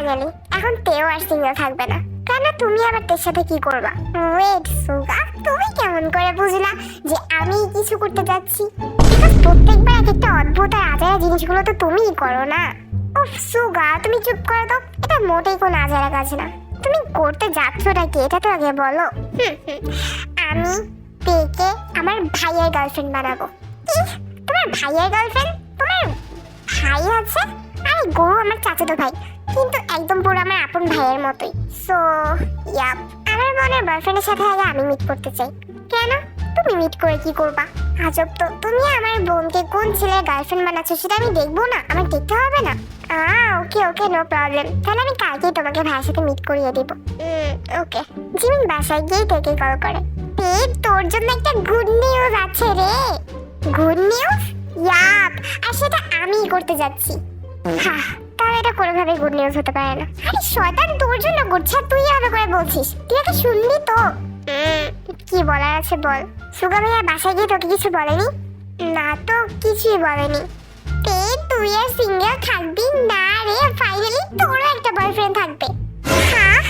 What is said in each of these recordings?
Finally এখন তেও আর single থাকবে না। কেন তুমি আবার তের সাথে কি করবা? ওয়েট সুগা, তুমি কেমন করে বুঝলা যে আমি কিছু করতে যাচ্ছি? প্রত্যেকবার এক একটা অদ্ভুত আর আজারা জিনিসগুলো তো তুমিই করো না। উফ, সুগা, তুমি চুপ করো তো এটা মোটেই কোনো আজারা কাজ না। তুমি করতে যাচ্ছটা কি, এটা তো আগে বলো। আমি পেকে আমার ভাইয়ের গার্লফ্রেন্ড বানাবো। তোমার ভাইয়ের গার্লফ্রেন্ড তোমার ভাই আছে? আরে গরু আমার চাচাতো ভাই। কিন্তু একদম পুরো আমার আপন ভাইয়ের মতোই। সো ইয়াপ আমার বোনের বয়ফ্রেন্ডের সাথে আগে আমি মিট করতে চাই। কেন? তুমি মিট করে কি করবা? আজব তো, তুমি আমার বোনকে কোন ছেলের গার্লফ্রেন্ড বানাচ্ছো সেটা আমি দেখব না, আমার দেখতে হবে না। আহ ওকে ওকে নো প্রবলেম তাহলে আমি কালকেই তোমাকে ভাইয়ের সাথে মিট করিয়ে দিব। ওকে জিমিন বাসায় গিয়েই থেকে কল করে। পেট তোর জন্য একটা গুড নিউজ আছে রে। গুড নিউজ ইয়াপ আর সেটা আমিই করতে যাচ্ছি। হ্যাঁ তাহলে এটা কোনোভাবে গুড নিউজ হতে পারে না। আরে শয়তান তোর জন্য আর তুই এভাবে করে বলছিস। তুই আগে শুনলি তো। কি বলার আছে বল। সুগা ভাইয়া বাসায় গিয়ে তোকে কিছু বলেনি? না তো, কিছুই বলেনি। তে, তুই আর সিঙ্গেল থাকবি? না রে ফাইনালি তোরও একটা বয়ফ্রেন্ড থাকবে। হ্যাঁ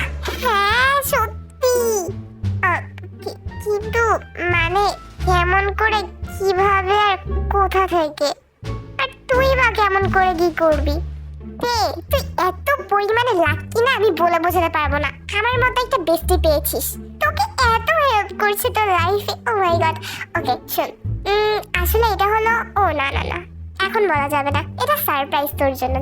হ্যাঁ সত্যি। কিন্তু মানে কেমন করে, কীভাবে আর কোথা থেকে? আর তুই বা কেমন করে কি করবি? হে তুই এত পরিমাণে লাকি না, আমি বলে বোঝাতে পারব না। আমার মতো একটা বেস্টি পেয়েছিস। তোকে এত হেল্প করছে তোর লাইফে ও মাই গড ওকে শোন। আসলে এটা হলো, ও, না না না। এখন বলা যাবে না। এটা সারপ্রাইজ তোর জন্য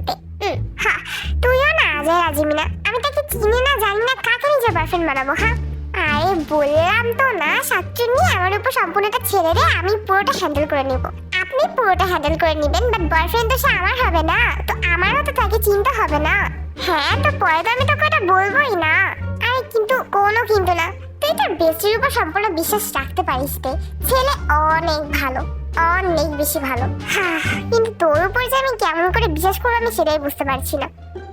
হ্যাঁ তুইও না আজয় রাজিমি না আমি তাকে চিনি না, জানি না কাকে নিজের বয়ফ্রেন্ড বানাবো হ্যাঁ আরে, বললাম তো না, সাতচুন্নি আমার উপর সম্পূর্ণটা ছেড়ে রে আমি পুরোটা হ্যান্ডেল করে নেব। আপনি পুরোটা হ্যান্ডেল করে নেবেন বাট বয়ফ্রেন্ড তো সে আমার হবে না, তো আমারও তো তাকে চিন্তা হবে না। হ্যাঁ তো পরে তো আমি তোকে এটা বলবোই না। আরে, কিন্তু কোনো কিন্তু না। তুই তোর বেস্টির উপর সম্পূর্ণ বিশ্বাস রাখতে পারিস তে ছেলে অনেক ভালো, অনেক বেশি ভালো। হ্যাঁ কিন্তু তোর উপর যে আমি কেমন করে বিশ্বাস করব আমি সেটাই বুঝতে পারছি না।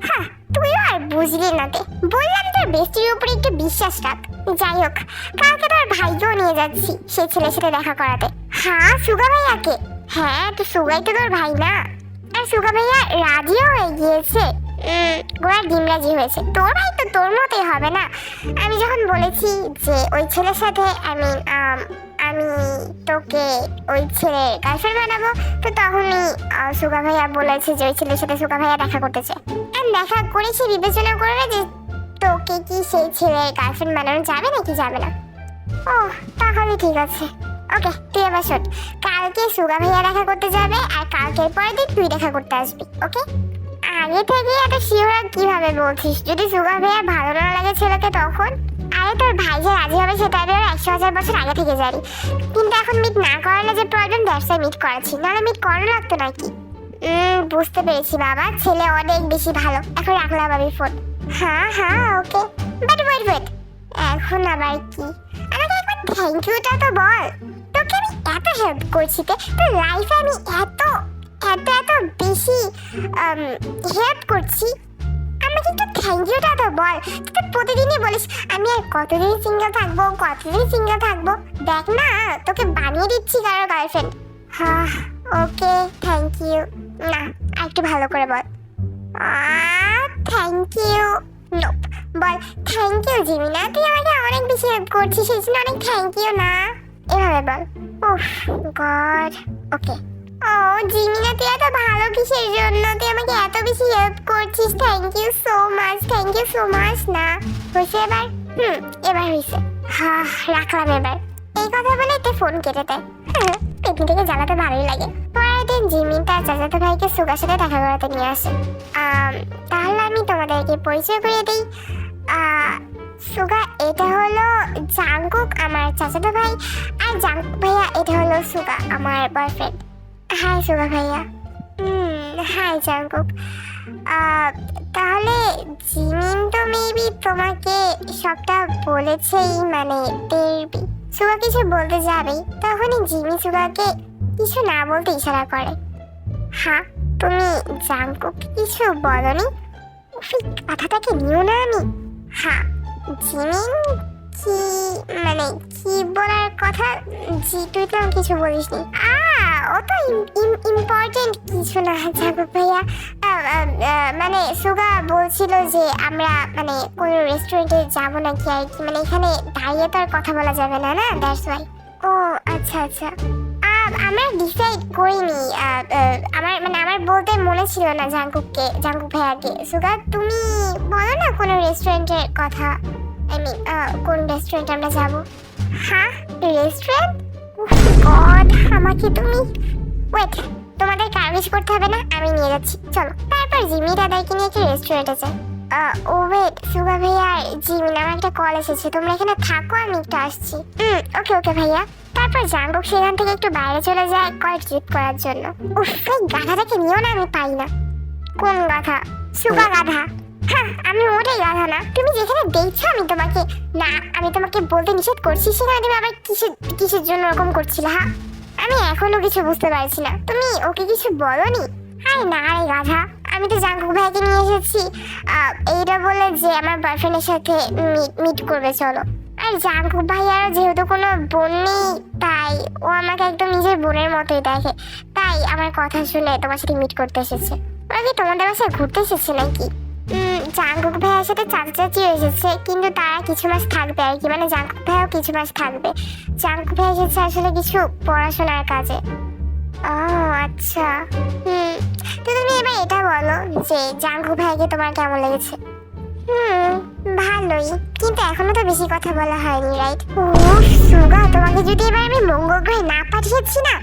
হ্যাঁ তুইও আর বুঝলি না তে বললাম তোর বেস্টির উপরে একটু বিশ্বাস রাখ। যাই হোক, কালকে তোর ভাইকেও নিয়ে যাচ্ছি সেই ছেলের সাথে দেখা করাতে। হ্যাঁ সুগা ভাইয়াকে? হ্যাঁ তো সুগাই তো তোর ভাই না। আর সুগা ভাইয়া রাজিও হয়ে গিয়েছে। গোড়ার ডিম রাজি হয়েছে। তোর ভাই তো তোর মতোই হবে না। আমি যখন বলেছি যে ওই ছেলের সাথে আমি আমি তোকে ওই ছেলের গার্লফ্রেন্ড বানাবো, তো তখনই সুগা ভাইয়া বলেছে যে ওই ছেলের সাথে সুগা ভাইয়া দেখা করতেছে আর দেখা করেছি, বিবেচনা করবে যে তোকে কি সেই ছেলের গার্লফ্রেন্ড বানানো যাবে নাকি যাবে না। ও তাহলে ঠিক আছে। ওকে তুই এবার শোন। কালকে সুগা ভাইয়া দেখা করতে যাবে আর কালকের পরের দিন তুই দেখা করতে আসবি, ওকে? আগে থেকে এত শিওরা কীভাবে বলছিস? যদি সুগা ভাইয়া ভালো না লাগে ছেলেকে তখন? আরে তোর ভাই যে রাজি হবে সেটা আমি একশো হাজার বছর আগে থেকে জানি। কিন্তু এখন মিট না করালে যে প্রবলেম দ্যাটসে মিট করাচ্ছি। নাহলে মিট করানো লাগতো নাকি? বুঝতে পেরেছি বাবা, ছেলে অনেক বেশি ভালো। এখন রাখলাম আমি ফোন হ্যাঁ হ্যাঁ ওকে। বাট ওয়েট ওয়েট এখন আবার কি? থ্যাংক ইউটা তো বল। তোকে আমি এত হেল্প করছি তে। তোর লাইফে আমি এত এত এত বেশি হেল্প করছি। আমাকে একটু থ্যাংক ইউটা তো বল। তুই প্রতিদিনই বলিস, আমি আর কতদিন সিঙ্গেল থাকব, কতদিন সিঙ্গেল থাকব? দেখ না, তোকে বানিয়ে দিচ্ছি কারও গার্লফ্রেন্ড হ্যাঁ ওকে থ্যাংক ইউ। না আর একটু ভালো করে বল। Thank you. নোপ বল থ্যাংক ইউ জিমিনা। তুই আমাকে অনেক বেশি হেল্প করছিস, সেই জন্য অনেক থ্যাংক ইউ না। এভাবে বল। উফ, গড। ওকে। ও, জিমিনা, তুই এত ভালো কিসের জন্য? তুই আমাকে এত বেশি হেল্প করছিস। Thank you so much thank you so much না। হয়েছে এবার, হুম, এবার হয়েছে হ্যাঁ রাখলাম এবার। এই কথা বলে এতে ফোন কেটে দেয়। পেটনি থেকে জ্বালাতে ভালোই লাগে। পরের দিন জিমিন তার চাচাতো ভাইকে সুগার সাথে দেখা করাতে নিয়ে আসে। তাহলে আমি তোমাদেরকে পরিচয় করিয়ে দিই। সুগা, এটা হলো জাঙ্কুক আমার চাচাতো ভাই। আর জাঙ্কুক ভাইয়া, এটা হলো সুগা, আমার বয়ফ্রেন্ড হাই সুগা ভাইয়া। হুম হাই জাঙ্কুক তাহলে জিমিন তো মেবি তোমাকে সবটা বলেছেই মানে টেরবি সুগা কিছু বলতে যাবেই তখনই জিমি সুগাকে কিছু না বলতে ইশারা করে। হ্যাঁ তুমি জাঙ্কুক কিছু বলনি? এই কথাটাকে নিও না আমি। হ্যাঁ জিমিন কি মানে কি বলার কথা? জি, তুই তো কিছু বলিসনি আ অত ইম্পর্টেন্ট কিছু না জাঙ্কুক ভাইয়া। মানে সুগা বলছিল যে আমরা মানে কোনো রেস্টুরেন্টে যাব নাকি আর কি? মানে এখানে দাঁড়িয়ে তো কথা বলা যাবে না না? দ্যাটস ওয়াই ও আচ্ছা আচ্ছা। ডিসাইড করিনি। আমার মানে আমার বলতে মনে ছিল না জাঙ্কুককে, জাঙ্কুক ভাইয়াকে। সুগা, তুমি বলো না কোনো রেস্টুরেন্টের কথা? আই মিন কোন রেস্টুরেন্টে আমরা যাব? হ্যাঁ? রেস্টুরেন্ট গড আমাকে তুমি ওয়েট তোমাদের কার্ভিস করতে হবে না? আমি নিয়ে যাচ্ছি। চলো, তারপর জিমি দাদাকে নিয়ে একটা রেস্টুরেন্টে যাই। ও ওয়েট সুগা ভাইয়া আর জিমি আমার একটা কল এসেছে, তোমরা এখানে থাকো, আমি একটু আসছি। হুম ওকে ওকে ভাইয়া। তারপর জাঙ্গুক সেখান থেকে একটু বাইরে চলে যায় কল ট্রিপ করার জন্য। উফ, এই গাধাটাকে নিও না আমি পাই না। কোন গাধা? সুগা গাধা। হ্যাঁ আমি ওটাই গাধা না। তুমি যেখানে দেখছ আমি তোমাকে না, আমি তোমাকে বলতে নিষেধ করছি, সেখানে তুমি আবার কিসের কিসের জন্য ওরকম করছিলে হ্যাঁ আমি এখনও কিছু বুঝতে পারছি না। তুমি ওকে কিছু বলনি? আরে না রে গাধা। আমি তো জাঙ্কুক ভাইকে নিয়ে এসেছি। এইটা বলে যে আমার বয়ফ্রেন্ডের সাথে মিট করবে, চলো। আর জাঙ্কুক ভাইয়ারও যেহেতু কোনো বোন নেই, তাই ও আমাকে একদম নিজের বোনের মতোই দেখে। তাই আমার কথা শুনে তোমার সাথে মিট করতে এসেছে। ওরা কি তোমাদের বাসায় ঘুরতে এসেছে নাকি? জাঙ্কুক ভাইয়ের সাথে চাচা চাচি এসেছে, কিন্তু তারা কিছু মাস থাকবে আর কি মানে জাঙ্কুক ভাইও কিছু মাস থাকবে। জাঙ্কুক ভাই এসেছে আসলে কিছু পড়াশোনার কাজে। ও আচ্ছা। হুম। তো তুমি এবার এটা বলো যে জাঙ্কুক ভাইকে তোমার কেমন লেগেছে? হুম, ভালোই। কিন্তু এখনও তো বেশি কথা বলা হয়নি রাইট ও সুগা, তোমাকে যদি এবার আমি মঙ্গল গ্রহে না পাঠিয়েছি না,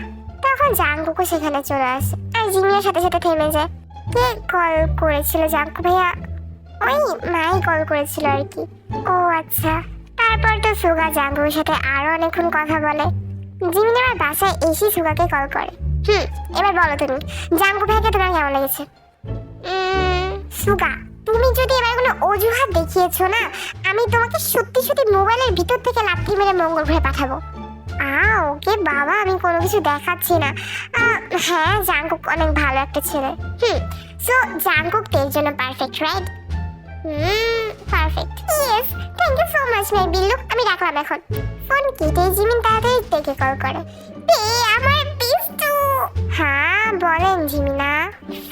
তখন জাঙ্কুকও সেখানে চলে আসে। আর জিমিয়ার সাথে সাথে থেমে যায়। কে কল করেছিল জাঙ্কু ভাইয়া? ওই মাই কল করেছিল আর কি। ও আচ্ছা। তারপর তো সুগা জাঙ্কুর সাথে আরও অনেকক্ষণ কথা বলে। জিমিন আমার বাসায় এসে সুগাকে কল করে। হুম, এবার বলো তুমি জাঙ্কু ভাইকে তোমার কেমন লেগেছে? সুগা, তুমি যদি এবার কোনো অজুহাত দেখিয়েছো না, আমি তোমাকে সত্যি সত্যি মোবাইলের ভিতর থেকে লাথি মেরে মঙ্গল গ্রহে পাঠাবো। আ ওকে বাবা, আমি কোনো কিছু দেখাচ্ছি না। হ্যাঁ জাঙ্কুক অনেক ভালো একটা ছেলে। হুম সো জাঙ্কুক তের জন্য perfect right hmm perfect yes thank you so much my Billu. আমি রাখলাম এখন। ফোন কেটে জিমিন তাড়াতাড়ি দেখে কল করে। আমার হ্যাঁ বলেন জিমিনা।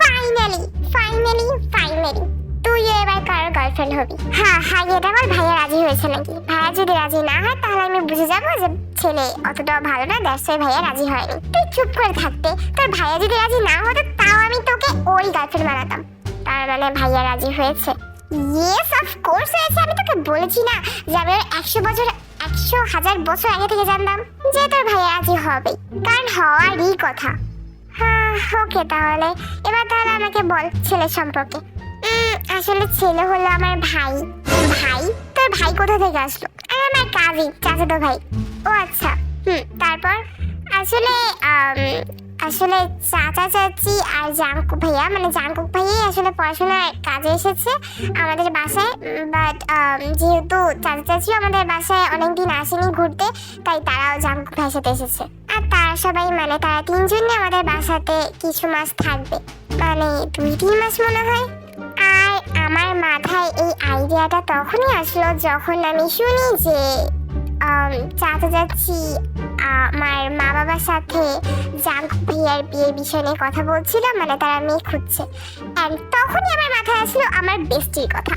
ফাইনালি ফাইনালি ফাইনালি তুই এবার কার গার্লফ্রেন্ড হবি। হ্যাঁ হ্যাঁ এটা আমার ভাইয়া রাজি হয়েছে নাকি? ভাইয়া যদি রাজি না হয় তাহলে আমি বুঝে যাব যে ছেলে অতটা ভালো না দ্যাটস ভাইয়া রাজি হয়নি। তুই চুপ করে থাকতে তোর ভাইয়া যদি রাজি না হতো তাও আমি তোকে ওই গার্লফ্রেন্ড বানাতাম। তার মানে ভাইয়া রাজি হয়েছে। ইয়েস অফ কোর্স হয়েছে আমি তোকে বলেছি না যে আমি একশো বছর একশো হাজার বছর আগে থেকে জানতাম যে তোর ভাইয়া রাজি হবে কারণ হওয়ারই কথা। হ্যাঁ ওকে তাহলে। এবার তাহলে আমাকে বল ছেলে সম্পর্কে। আসলে ছেলে হলো আমার ভাই। ভাই? তোর ভাই কোথা থেকে আসলো? আর, আমার কাজিন চাচাতো ভাই। ও আচ্ছা হুম, তারপর? আসলে আসলে চাচা, চাচি আর জাঙ্কুক ভাইয়া মানে জাঙ্কুক ভাইয়াই আসলে পড়াশোনার কাজে এসেছে আমাদের বাসায়। বাট যেহেতু চাচা, চাচিও আমাদের বাসায় অনেকদিন আসেনি ঘুরতে, তাই তারাও জাঙ্কুক ভাইয়ের সাথে এসেছে। তারা সবাই মানে তারা তিনজনই আমাদের বাসাতে কিছু মাস থাকবে। মানে দুই, তিন মাস মনে হয়। আর আমার মাথায় এই আইডিয়াটা তখনই আসলো যখন আমি শুনি যে চাচা চাচি আমার মা বাবার সাথে জাঙ্কুক ভাইয়ার বিয়ের বিষয় নিয়ে কথা বলছিল মানে তারা মেয়ে খুঁজছে। অ্যান্ড তখনই আমার মাথায় আসলো আমার বেস্টির কথা।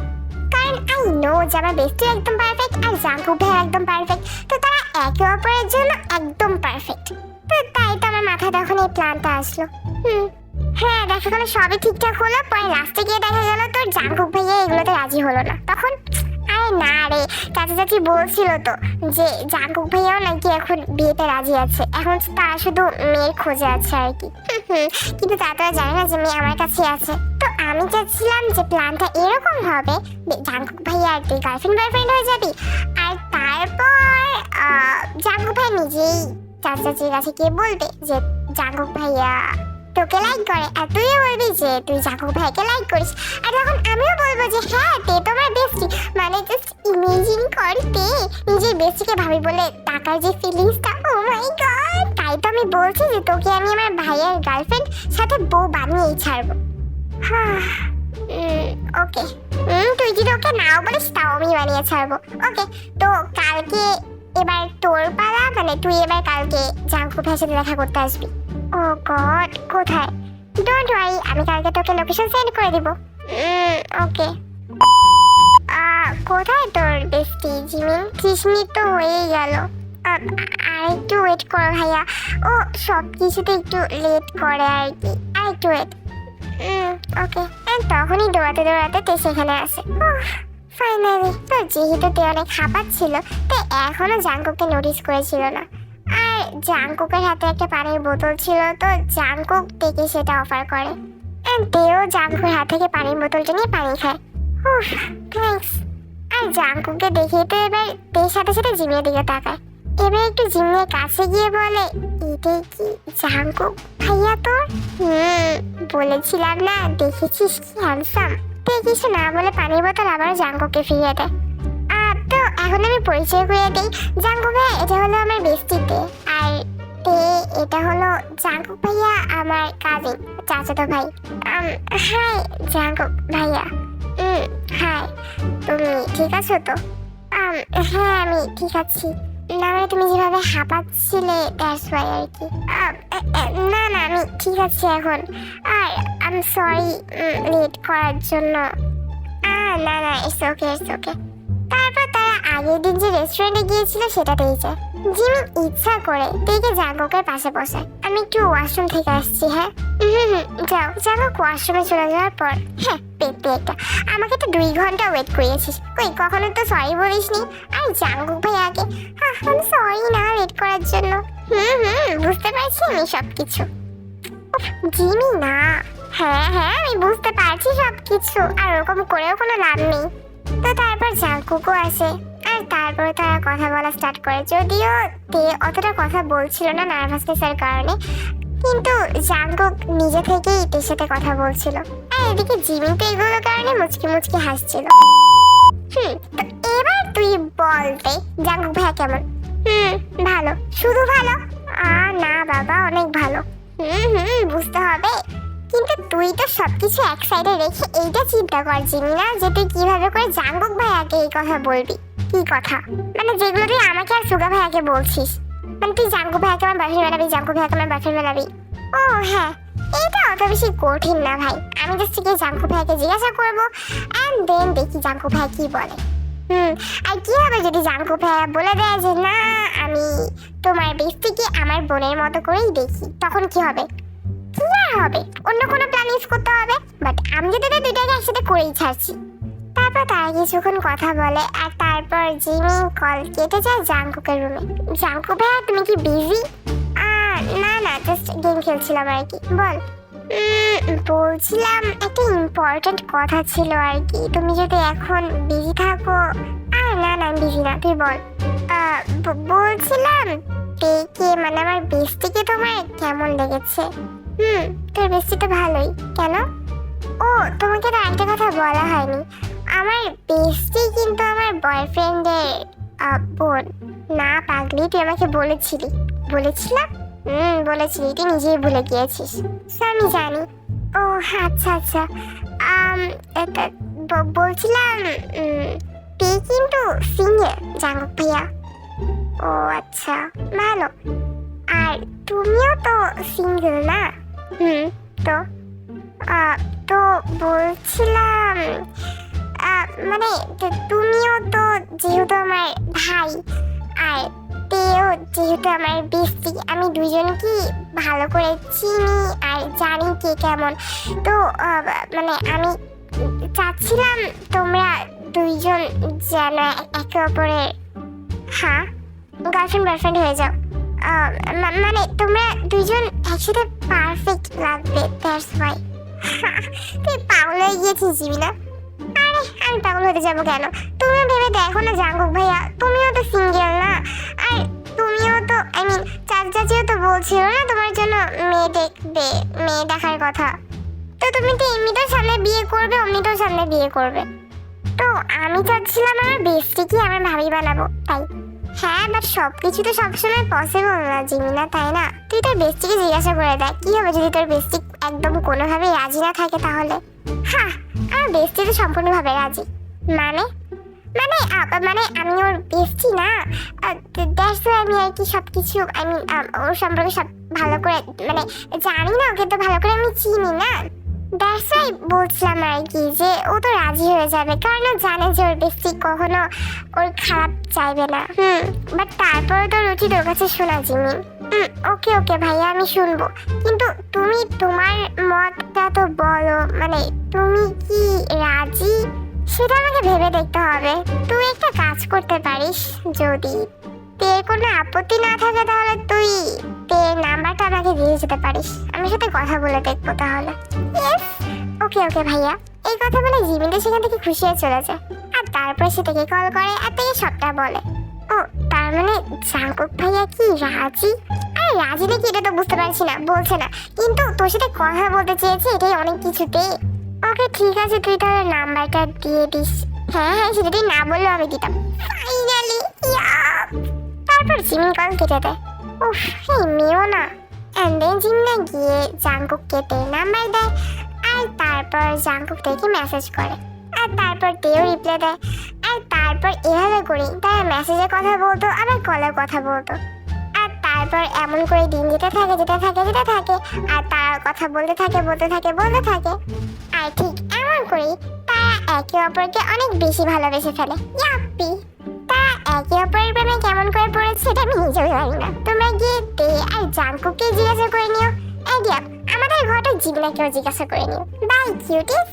কারণ আই নো যে আমার বেস্টি একদম পারফেক্ট আর জাঙ্কুক ভাই একদম পারফেক্ট তো তারা একে অপরের জন্য একদম পারফেক্ট তাই তো আমার মাথায় তখন এই প্ল্যানটা আসলো। হুম। হ্যাঁ দেখা গেলো সবই ঠিকঠাক হলো, পরে লাস্টে গিয়ে দেখা গেল তোর জাঙ্কুক ভাইয়া এগুলোতে রাজি হলো না। তখন, আরে না রে, চাচা চাচি বলছিল তো যে জাঙ্কুক ভাইয়াও নাকি এখন বিয়েতে রাজি আছে। এখন তারা শুধু মেয়ের খোঁজে আছে আর কি। কিন্তু তা তো জানে না যে মেয়ে আমার কাছে আছে। তো আমি চাচ্ছিলাম যে প্ল্যানটা এরকম হবে জাঙ্কুক ভাইয়া আর তুই গার্লফ্রেন্ড বয়ফ্রেন্ড হয়ে যাবি, আর তারপর জাঙ্কুক ভাই নিজেই চাচা চাচির কাছে গিয়ে বলবে যে জাঙ্কুক ভাইয়া, তোকে লাইক করে। আর তুইও বলবি যে, তুই জাঙ্কুক ভাইকে লাইক করিস। আর তখন আমিও বলব যে হ্যাঁ তে তোমার বেস্টি মানে জাস্ট ইমেজিন কর তে নিজের বেস্টিকে ভাবি বলে টাকার যে ফিলিংসটা ও মাই গড তাই তো আমি বলছি যে, তোকে আমি আমার ভাইয়ের গার্লফ্রেন্ড সাথে বউ বানিয়েই ছাড়বো। হ্যাঁ ওকে তুই যদি ওকে নাও বলিস, তাও আমি বানিয়ে ছাড়বো। ওকে তো কালকে এবার তোর পালা মানে তুই এবার কালকে জাঙ্কু ভাইয়ের সাথে দেখা করতে আসবি। ও গড, কোথায়? ডোন্ট ওয়ারি আমি কালকে তোকে লোকেশন সেন্ড করে দিব। ওকে কোথায় তোর বেস্টি জিমিন? মিনিট তো হয়েই গেল। আর একটু ওয়েট করো ভাইয়া। ও, সব কিছুতে একটু লেট করে আর কি। আর একটু ওয়েট ওকে তখনই দৌড়াতে দৌড়াতে তে সেখানে আসে। ফাইনালি তো যেহেতু তে অনেক হাঁপাচ্ছিল, তো এখনও জাঙ্কুককে নোটিস করেছিল না। আর জাঙ্কুকের হাতে একটা পানির বোতল ছিল, তো জাঙ্কুক থেকে সেটা অফার করে। তেও জাঙ্কুর হাত থেকে পানির বোতলটা নিয়ে পানি খায়। উফ থ্যাঙ্কস আর জাঙ্কুকে দেখিয়ে তো এবার তের সাথে সাথে জিমিয়ে দিকে তাকায়। এবার একটু জিমিয়ে কাছে গিয়ে বলে এটাই কি জাঙ্কুক ভাইয়া তোর? হুম, বলেছিলাম না, দেখেছিস কি হ্যান্ডসাম তে কিছু না বলে পানির বোতল আবার জাঙ্কুকে ফিরিয়ে দেয়। আর তো এখন আমি পরিচয় করিয়ে দিই। জাঙ্কু ভাইয়া এটা হলো আমার বেস্টিতে। আর তে, এটা হলো জাঙ্কুক ভাইয়া, আমার কাজিন চাচাতো ভাই। হাই জাঙ্কুক ভাইয়া। হাই তুমি ঠিক আছো তো? হ্যাঁ আমি ঠিক আছি। না মানে তুমি যেভাবে হাঁপাচ্ছিলে দ্যাটস ওয়াই আর কি। আম, না না আমি ঠিক আছি এখন। আর আই এম সরি লেট করার জন্য। না না ইটস ওকে ইটস ওকে তারপর তারা আগের দিন যে রেস্টুরেন্টে গিয়েছিল সেটাতেই যায়। জিমি ইচ্ছা করে তেকে জাঙ্গকের পাশে বসায় আমি একটু ওয়াশরুম থেকে আসছি হ্যাঁ? হুম হুম যাও। জাঙ্গক ওয়াশরুমে চলে যাওয়ার পর হ্যাঁ একটা আমাকে তো দুই ঘণ্টা ওয়েট করিয়েছিস। কই, কখনো তো সরি বলিসনি? আর জাঙ্গক ভাই আগে। হ্যাঁ সরি না লেট করার জন্য। হুম হুম, বুঝতে পারছি আমি সব কিছু জিমি না। হ্যাঁ হ্যাঁ আমি বুঝতে পারছি সব কিছু আর ওরকম করেও কোনো লাভ নেই। তো তারপর জাঙ্কুকও আসে। আর তারপরে তারা কথা বলা স্টার্ট করে। যদিও তে অতটা কথা বলছিল না নার্ভাসনেসের কারণে। কিন্তু জাঙ্কুক নিজে থেকেই তের সাথে কথা বলছিল। আর এদিকে জিমি তো এগুলোর কারণে মুচকি মুচকি হাসছিল। হুম, তো এবার তুই বলতে জাঙ্কুক ভাইয়া কেমন? হুম, ভালো। শুধু ভালো? আ, না বাবা, অনেক ভালো। হুম হুম, বুঝতে হবে। কিন্তু তুই তো সবকিছু এক সাইডে রেখে এইটা চিন্তা কর জিমিনা, যে তুই কীভাবে করে জাঙ্গুক ভাইয়াকে এই কথা বলবি। কি কথা? মানে যেগুলো তুই আমাকে আর সুগা ভাইয়াকে বলছিস। মানে তুই জাঙ্গু ভাইয়াকে আমার বাসায় বেড়াবি জাঙ্গু ভাইয়াকে আমার বাসায় বেড়াবি ও হ্যাঁ এটা অত বেশি কঠিন না ভাই। আমি জাস্ট গিয়ে জাঙ্কু ভাইয়াকে জিজ্ঞাসা করব অ্যান্ড দেন দেখি জাঙ্কু ভাই কি বলে। হুম, আর কি হবে যদি জাঙ্কু ভাইয়া বলে দেয় যে, না, আমি তোমার বেস্টিকে আমার বোনের মতো করেই দেখি। তখন কি হবে? কি আর হবে? অন্য কোনো প্ল্যান ইউজ করতে হবে? বাট আমি যদি দুইটাকে একসাথে করেই ছাড়ছি। তারপর তারা কিছুক্ষণ কথা বলে আর তারপর জিমি কল কেটে যায় জাঙ্কুকের রুমে জাঙ্কু ভাইয়া, তুমি কি বিজি না না জাস্ট গেম খেলছিলাম আর কি। বল। বলছিলাম একটা ইম্পর্ট্যান্ট কথা ছিল আর কি। তুমি যদি এখন বিজি থাকো, আর না না বিজি না, তুই বল। বলছিলাম পেকে মানে আমার বেস্টিকে তোমার কেমন লেগেছে? হুম, তোর বেস্টি তো ভালোই, কেন? ও, তোমাকে তো একটা কথা বলা হয়নি। আমার বেস্টি কিন্তু আমার বয়ফ্রেন্ডের বোন। না পাগলি, তুই আমাকে বলেছিলি। বলেছিলাম হুম, বলেছিলি, তুই নিজেই ভুলে গিয়েছিস। আমি জানি। ও আচ্ছা আচ্ছা। এটা বলছিলাম পে কিন্তু সিঙ্গেল জাঙ্গুক ভাইয়া ও আচ্ছা ভালো। আর তুমিও তো সিঙ্গেল না? হুম, তো? তো বলছিলাম মানে তুমিও তো যেহেতু আমার ভাই, আর তেও যেহেতু আমার বেস্টি, আমি দুজনকে ভালো করে চিনি আর জানি কে কেমন। তো মানে আমি চাচ্ছিলাম তোমরা দুইজন যেন একে অপরের হ্যাঁ গার্লফ্রেন্ড বয়ফ্রেন্ড হয়ে যাও। মানে তোমরা দুইজন একসাথে পারফেক্ট লাগবে দ্যাটস ওয়াই তুই পাগল হয়ে গিয়েছিস জিবিনা আমি পাগল হতে যাব কেন? তুমিও ভেবে দেখো না, জাঙ্গুক ভাইয়া। তুমিও তো সিঙ্গেল না। আর তুমিও তো আই মিন চাচা চাচিও তো বলছিল না তোমার জন্য মেয়ে দেখবে, মেয়ে দেখার কথা। তো তুমি তো এমনিতেও সামনে বিয়ে করবে, অমনিতেও সামনে বিয়ে করবে। তো আমি চাচ্ছিলাম আমার বেস্টিকে আমার ভাবি বানাবো, তাই। হ্যাঁ বাট সব কিছু তো সবসময় পসিবল না, জিমিনা, তাই না? তুই তোর বেস্টিকে জিজ্ঞাসা করে দেখ, কি হবে যদি তোর বেস্টি একদম কোনোভাবেই রাজি না থাকে তাহলে? হ্যাঁ আমার বেস্টি তো সম্পূর্ণভাবে রাজি। মানে? মানে মানে আমি ওর বেস্টি না। দ্যাটস আমি আর কি সব কিছু আই মিন ওর সম্পর্কে সব ভালো করে মানে জানি না, ওকে তো ভালো করে আমি চিনি না। দ্যাটস বলছিলাম আর কি যে, ও তো রাজি হয়ে যাবে। কারণ জানে যে ওর বেস্টি কখনো ওর খারাপ চাইবে না। হুম বাট তারপরে তো রুচি তোর কাছে শোনা, জিমি। হুম ওকে ওকে ভাইয়া, আমি শুনব। কিন্তু তুমি তোমার মতটা তো বলো মানে তুমি কি রাজি? সেটা আমাকে ভেবে দেখতে হবে। তুই একটা কাজ করতে পারিস যদি তের কোনো আপত্তি না থাকে, তাহলে তুই তের নাম্বারটা আমাকে দিয়ে যেতে পারিস। আমি সাথে কথা বলে দেখব তাহলে। ওকে ওকে ভাইয়া। এই কথা বলে জিমিনটা সেখান থেকে খুশি হয়ে চলে যায়। আর তারপর সে থেকে কল করে আর থেকে সবটা বলে। ও, তার মানে জাঙ্কুক ভাইয়া কি রাজি? রাজি নাকি এটা তো বুঝতে পারছি না, বলছে না। কিন্তু তোর সাথে কথা বলতে চেয়েছে, এটাই অনেক কিছুতে। ওকে ঠিক আছে, তুই তাহলে নাম্বারটা দিয়ে দিস। হ্যাঁ হ্যাঁ সেটা না বললেও আমি দিতাম। ফাইনালি তারপর জিমি কল কেটে দেয়। উফ, এই মেয়েও না। অ্যান্ড দেন জিমিনা গিয়ে জাঙ্কুককে তে নাম্বার দেয়, আর তারপর জাঙ্কুক থেকে মেসেজ করে। আর তারপর তেও রিপ্লাই দেয়, আর তারপর এভাবে করি তারা মেসেজে কথা বলতো, আবার কলে কথা বলতো। তারপর এমন করে দিন যেতে থাকে যেতে থাকে যেতে থাকে, আর তারা কথা বলতে থাকে বলতে থাকে বলতে থাকে। আর ঠিক এমন করেই তারা একে অপরকে অনেক বেশি ভালোবেসে ফেলে। ইয়াপ্পি! তারা একে অপরের প্রেমে কেমন করে পড়েছে সেটা আমি নিজেও জানি না। তোমরা গিয়ে তে আর জাঙ্কুকে জিজ্ঞাসা করে নিও। আইডিয়া আমাদের ঘরটা জিগনাকেও জিজ্ঞাসা করে নিও। By cuties